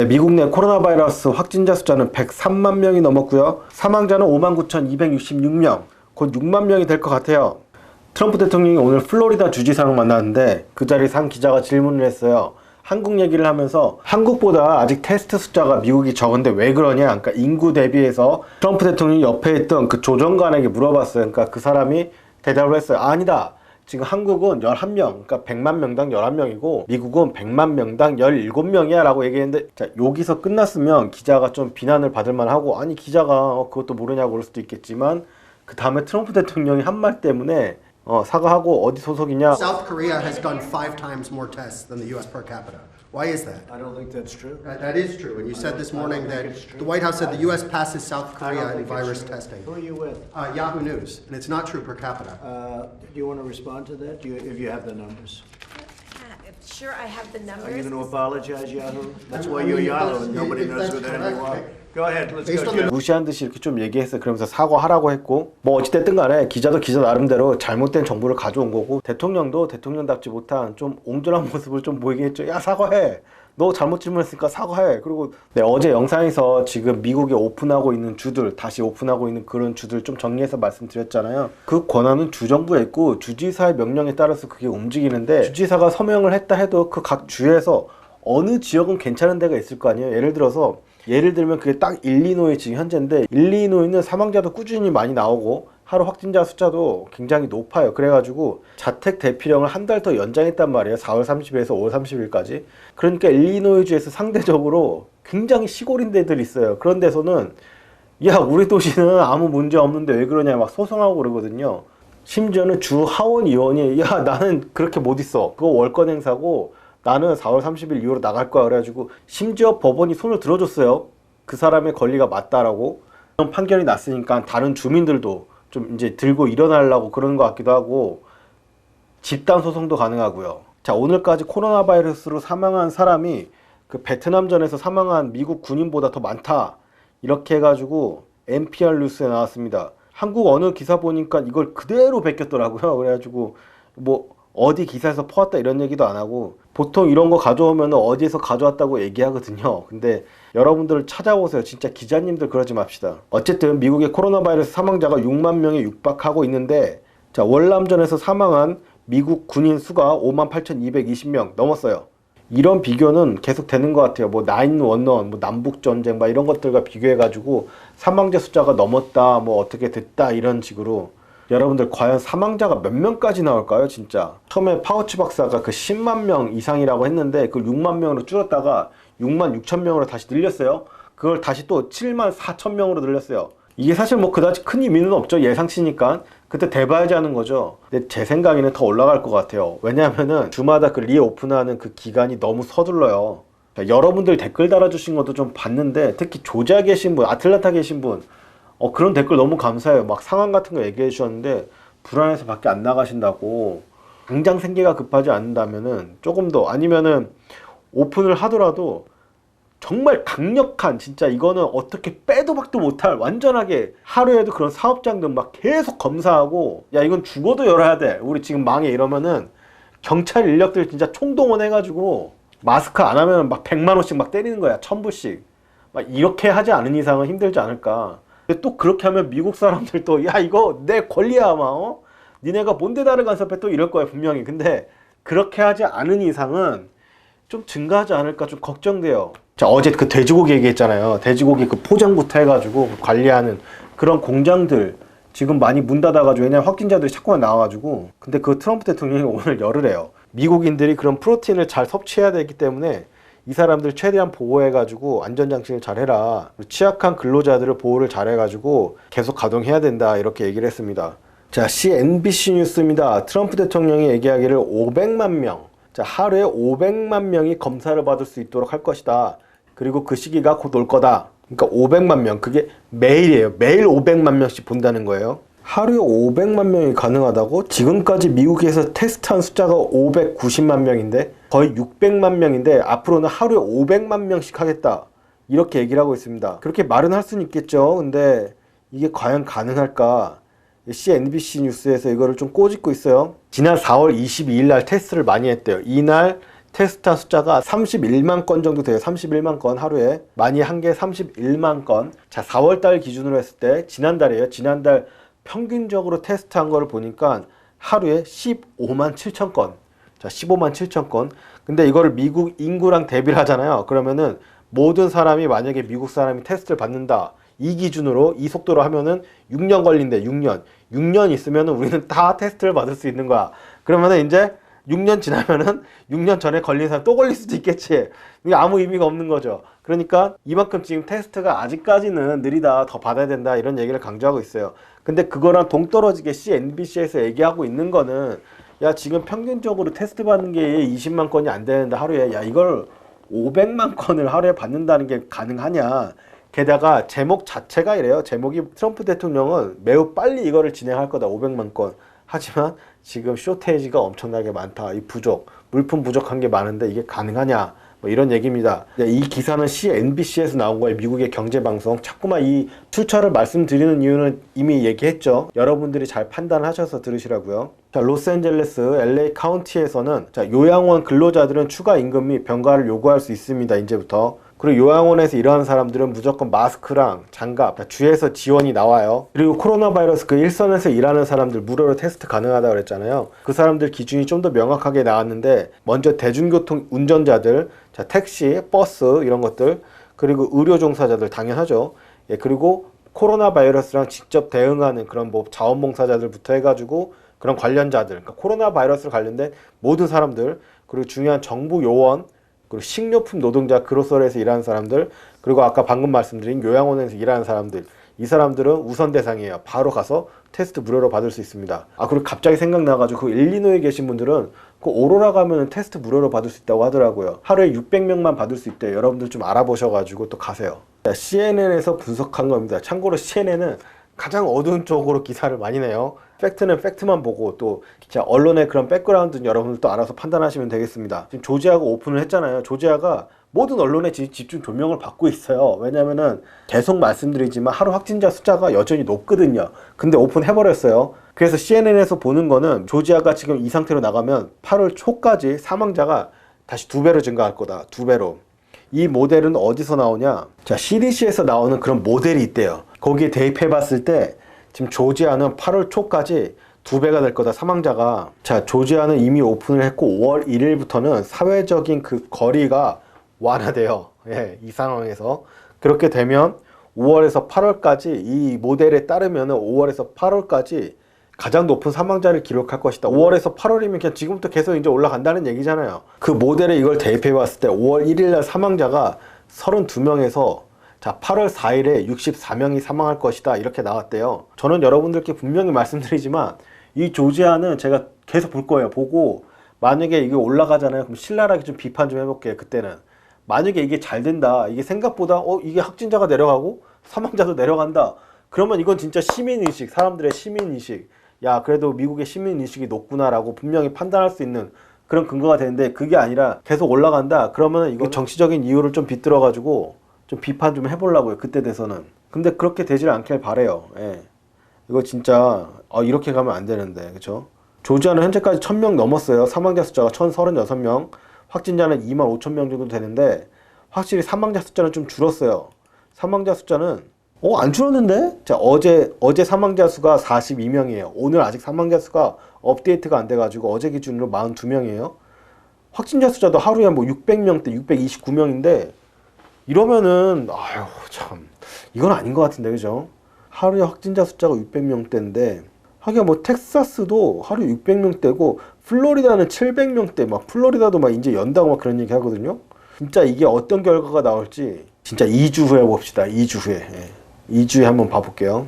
네, 미국 내 코로나 바이러스 확진자 숫자는 103만 명이 넘었고요. 사망자는 59,266명, 곧 6만 명이 될 것 같아요. 트럼프 대통령이 오늘 플로리다 주지사랑 만났는데 그 자리에서 한 기자가 질문을 했어요. 한국 얘기를 하면서 한국보다 아직 테스트 숫자가 미국이 적은데 왜 그러냐? 그러니까 인구 대비해서 트럼프 대통령이 옆에 있던 그 조정관에게 물어봤어요. 그러니까 그 사람이 대답을 했어요. 아니다. 지금 한국은 11명, 그러니까 100만 명당 11명이고 미국은 100만 명당 17명이야 라고 얘기했는데 자, 여기서 끝났으면 기자가 좀 비난을 받을 만하고 아니 기자가 어, 그것도 모르냐고 그럴 수도 있겠지만 그 다음에 트럼프 대통령이 한 말 때문에 어, 사과하고 어디 소속이냐 South Korea has done five times more tests than the U.S. per capita. Why is that? I don't think that's true. That, that is true. And you said this morning think that it's true. the White House said the U.S. passes South I don't Korea in think it's virus true. testing. Who are you with? Uh, Yahoo News, and it's not true per capita. Uh, Do you want to respond to that? Do you, if you have the numbers? Uh, Sure, I have the Are you numbers. going to apologize, Yahoo? That's why you're Yahoo and nobody knows who the hell you are. Go ahead, let's go, Jeff. 무시한 듯이 이렇게 좀 얘기했어요. 그러면서 사과하라고 했고 뭐 어찌됐든 간에 기자도 기자 나름대로 잘못된 정보를 가져온 거고 대통령도 대통령답지 못한 좀 옹졸한 모습을 좀 보이게 했죠. 야 사과해. 너 잘못 질문했으니까 사과해. 그리고 네, 어제 영상에서 지금 미국에 오픈하고 있는 주들 다시 오픈하고 있는 그런 주들 좀 정리해서 말씀드렸잖아요. 그 권한은 주정부에 있고 주지사의 명령에 따라서 그게 움직이는데 주지사가 서명을 했다 해도 그 각 주에서 어느 지역은 괜찮은 데가 있을 거 아니에요. 예를 들어서 예를 들면 그게 딱 일리노이 지금 현재인데 일리노이는 사망자도 꾸준히 많이 나오고 하루 확진자 숫자도 굉장히 높아요. 그래가지고 자택 대피령을 한 달 더 연장했단 말이에요. 4월 30일에서 5월 30일까지. 그러니까 일리노이주에서 상대적으로 굉장히 시골인 데들이 있어요. 그런 데서는 야 우리 도시는 아무 문제 없는데 왜 그러냐 막 소송하고 그러거든요. 심지어는 주 하원 의원이 야 나는 그렇게 못 있어. 그거 월권 행사고 나는 4월 30일 이후로 나갈 거야 그래가지고 심지어 법원이 손을 들어줬어요. 그 사람의 권리가 맞다라고 판결이 났으니까 다른 주민들도 좀 이제 들고 일어나려고 그러는 것 같기도 하고 집단 소송도 가능하고요. 자 오늘까지 코로나 바이러스로 사망한 사람이 그 베트남전에서 사망한 미국 군인보다 더 많다 이렇게 해가지고 NPR 뉴스에 나왔습니다. 한국 어느 기사 보니까 이걸 그대로 베꼈더라고요. 그래가지고 뭐 어디 기사에서 퍼왔다 이런 얘기도 안 하고 보통 이런 거 가져오면 어디에서 가져왔다고 얘기하거든요. 근데 여러분들 찾아보세요. 진짜 기자님들 그러지 맙시다. 어쨌든 미국의 코로나 바이러스 사망자가 6만 명에 육박하고 있는데 자 월남전에서 사망한 미국 군인 수가 5만 8,220명 넘었어요. 이런 비교는 계속 되는 것 같아요. 뭐 나인원원, 뭐 남북 전쟁, 막 이런 것들과 비교해가지고 사망자 숫자가 넘었다, 뭐 어떻게 됐다 이런 식으로 여러분들 과연 사망자가 몇 명까지 나올까요, 진짜? 처음에 파우치 박사가 그 10만 명 이상이라고 했는데 그 6만 명으로 줄었다가 6만 6천 명으로 다시 늘렸어요. 그걸 다시 또 7만 4천 명으로 늘렸어요. 이게 사실 뭐 그다지 큰 의미는 없죠. 예상치니까. 그때 대봐야지 하는 거죠. 근데 제 생각에는 더 올라갈 것 같아요. 왜냐하면은 주마다 그 리오픈하는 그 기간이 너무 서둘러요. 자, 여러분들 댓글 달아주신 것도 좀 봤는데 특히 조지아 계신 분, 아틀란타 계신 분, 어, 그런 댓글 너무 감사해요. 막 상황 같은 거 얘기해 주셨는데 불안해서 밖에 안 나가신다고 당장 생계가 급하지 않는다면은 조금 더 아니면은 오픈을 하더라도 정말 강력한 진짜 이거는 어떻게 빼도 박도 못할 완전하게 하루에도 그런 사업장들 막 계속 검사하고 야 이건 죽어도 열어야 돼. 우리 지금 망해 이러면은 경찰 인력들 진짜 총동원 해가지고 마스크 안 하면 막 100만 원씩 막 때리는 거야. 천불씩. 막 이렇게 하지 않은 이상은 힘들지 않을까 또 그렇게 하면 미국 사람들도 야 이거 내 권리야 아마 어? 니네가 뭔데 나를 간섭해 또 이럴 거야 분명히 근데 그렇게 하지 않은 이상은 좀 증가하지 않을까 좀 걱정돼요. 자 어제 그 돼지고기 얘기했잖아요. 돼지고기 그 포장부터 해가지고 관리하는 그런 공장들 지금 많이 문 닫아가지고 왜냐면 확진자들이 자꾸만 나와가지고 근데 그 트럼프 대통령이 오늘 열으래요. 미국인들이 그런 프로틴을 잘 섭취해야 되기 때문에 이 사람들 최대한 보호해가지고 안전장치를 잘 해라. 취약한 근로자들을 보호를 잘 해가지고 계속 가동해야 된다. 이렇게 얘기를 했습니다. 자, CNBC 뉴스입니다. 트럼프 대통령이 얘기하기를 500만 명, 자, 하루에 500만 명이 검사를 받을 수 있도록 할 것이다. 그리고 그 시기가 곧 올 거다. 그러니까 500만 명, 그게 매일이에요. 매일 500만 명씩 본다는 거예요. 하루에 500만 명이 가능하다고? 지금까지 미국에서 테스트한 숫자가 590만 명인데 거의 600만 명인데 앞으로는 하루에 500만 명씩 하겠다. 이렇게 얘기를 하고 있습니다. 그렇게 말은 할 수는 있겠죠. 근데 이게 과연 가능할까? CNBC 뉴스에서 이거를 좀 꼬집고 있어요. 지난 4월 22일 날 테스트를 많이 했대요. 이날 테스트한 숫자가 31만 건 정도 돼요. 31만 건 하루에. 많이 한 게 31만 건. 자, 4월 달 기준으로 했을 때 지난달이에요. 지난달 평균적으로 테스트한 거를 보니까 하루에 15만 7천 건. 자, 15만 7천 건. 근데 이거를 미국 인구랑 대비를 하잖아요. 그러면은 모든 사람이 만약에 미국 사람이 테스트를 받는다. 이 기준으로 이 속도로 하면은 6년 걸린대. 6년. 6년 있으면은 우리는 다 테스트를 받을 수 있는 거야. 그러면은 이제 6년 지나면은 6년 전에 걸린 사람 또 걸릴 수도 있겠지. 이게 아무 의미가 없는 거죠. 그러니까 이만큼 지금 테스트가 아직까지는 느리다, 더 받아야 된다 이런 얘기를 강조하고 있어요. 근데 그거랑 동떨어지게 CNBC에서 얘기하고 있는 거는 야 지금 평균적으로 테스트 받는 게 20만 건이 안 되는데 하루에 야 이걸 500만 건을 하루에 받는다는 게 가능하냐? 게다가 제목 자체가 이래요. 제목이 트럼프 대통령은 매우 빨리 이거를 진행할 거다. 500만 건. 하지만 지금 쇼테이지가 엄청나게 많다. 이 부족, 물품 부족한 게 많은데 이게 가능하냐? 뭐 이런 얘기입니다. 이 기사는 CNBC에서 나온 거예요. 미국의 경제 방송. 자꾸만 이 출처를 말씀드리는 이유는 이미 얘기했죠. 여러분들이 잘 판단하셔서 들으시라고요. 자, 로스앤젤레스 LA 카운티에서는 자, 요양원 근로자들은 추가 임금 및 병가를 요구할 수 있습니다. 이제부터. 그리고 요양원에서 일하는 사람들은 무조건 마스크랑 장갑, 자, 주에서 지원이 나와요. 그리고 코로나 바이러스 그 일선에서 일하는 사람들 무료로 테스트 가능하다고 그랬잖아요. 그 사람들 기준이 좀 더 명확하게 나왔는데 먼저 대중교통 운전자들, 자, 택시, 버스 이런 것들, 그리고 의료 종사자들 당연하죠. 예, 그리고 코로나 바이러스랑 직접 대응하는 그런 뭐 자원봉사자들부터 해가지고 그런 관련자들, 그러니까 코로나 바이러스 관련된 모든 사람들, 그리고 중요한 정부 요원, 그리고 식료품 노동자 그로서에서 일하는 사람들 그리고 아까 방금 말씀드린 요양원에서 일하는 사람들 이 사람들은 우선 대상이에요. 바로 가서 테스트 무료로 받을 수 있습니다. 아 그리고 갑자기 생각나가지고 그 일리노이에 계신 분들은 그 오로라 가면은 테스트 무료로 받을 수 있다고 하더라고요. 하루에 600명만 받을 수 있대요. 여러분들 좀 알아보셔가지고 또 가세요. CNN에서 분석한 겁니다. 참고로 CNN은 가장 어두운 쪽으로 기사를 많이 내요. 팩트는 팩트만 보고 또 진짜 언론의 그런 백그라운드는 여러분들 또 알아서 판단하시면 되겠습니다. 지금 조지아가 오픈을 했잖아요. 조지아가 모든 언론의 지- 집중 조명을 받고 있어요. 왜냐면은 계속 말씀드리지만 하루 확진자 숫자가 여전히 높거든요. 근데 오픈해버렸어요. 그래서 CNN에서 보는 거는 조지아가 지금 이 상태로 나가면 8월 초까지 사망자가 다시 두 배로 증가할 거다. 두 배로. 이 모델은 어디서 나오냐? 자, CDC에서 나오는 그런 모델이 있대요. 거기에 대입해 봤을 때 지금 조지아는 8월 초까지 두 배가 될 거다 사망자가 자 조지아는 이미 오픈을 했고 5월 1일부터는 사회적인 그 거리가 완화돼요 예, 이 상황에서 그렇게 되면 5월에서 8월까지 이 모델에 따르면은 5월에서 8월까지 가장 높은 사망자를 기록할 것이다. 5월에서 8월이면 그냥 지금부터 계속 이제 올라간다는 얘기잖아요. 그 모델에 이걸 대입해 봤을 때 5월 1일 날 사망자가 32명에서 자, 8월 4일에 64명이 사망할 것이다. 이렇게 나왔대요. 저는 여러분들께 분명히 말씀드리지만 이 조지아는 제가 계속 볼 거예요. 보고 만약에 이게 올라가잖아요. 그럼 신랄하게 좀 비판 좀 해볼게요. 그때는. 만약에 이게 잘 된다. 이게 생각보다 어 이게 확진자가 내려가고 사망자도 내려간다. 그러면 이건 진짜 시민의식, 사람들의 시민의식. 야, 그래도 미국의 시민의식이 높구나 라고 분명히 판단할 수 있는 그런 근거가 되는데 그게 아니라 계속 올라간다. 그러면 이거 정치적인 이유를 좀 빗들어가지고 좀 비판 좀 해보려고요. 그때 돼서는. 근데 그렇게 되질 않길 바래요. 예. 이거 진짜 어, 이렇게 가면 안 되는데 그렇죠? 조지아는 현재까지 1000명 넘었어요. 사망자 숫자가 1036명, 확진자는 2만 5천 명 정도 되는데 확실히 사망자 숫자는 좀 줄었어요. 사망자 숫자는 어 안 줄었는데? 자 어제 어제 사망자 수가 42명이에요. 오늘 아직 사망자 수가 업데이트가 안 돼가지고 어제 기준으로 42명이에요. 확진자 숫자도 하루에 뭐 600명대, 629명인데 이러면은 아유 참 이건 아닌 것 같은데 그죠? 하루에 확진자 숫자가 600명대인데 하긴 뭐 텍사스도 하루 600명대고 플로리다는 700명대 막 플로리다도 막 이제 연다고 막 그런 얘기 하거든요. 진짜 이게 어떤 결과가 나올지 진짜 2주 후에 봅시다. 2주 후에. 예. 2주에 한번 봐볼게요.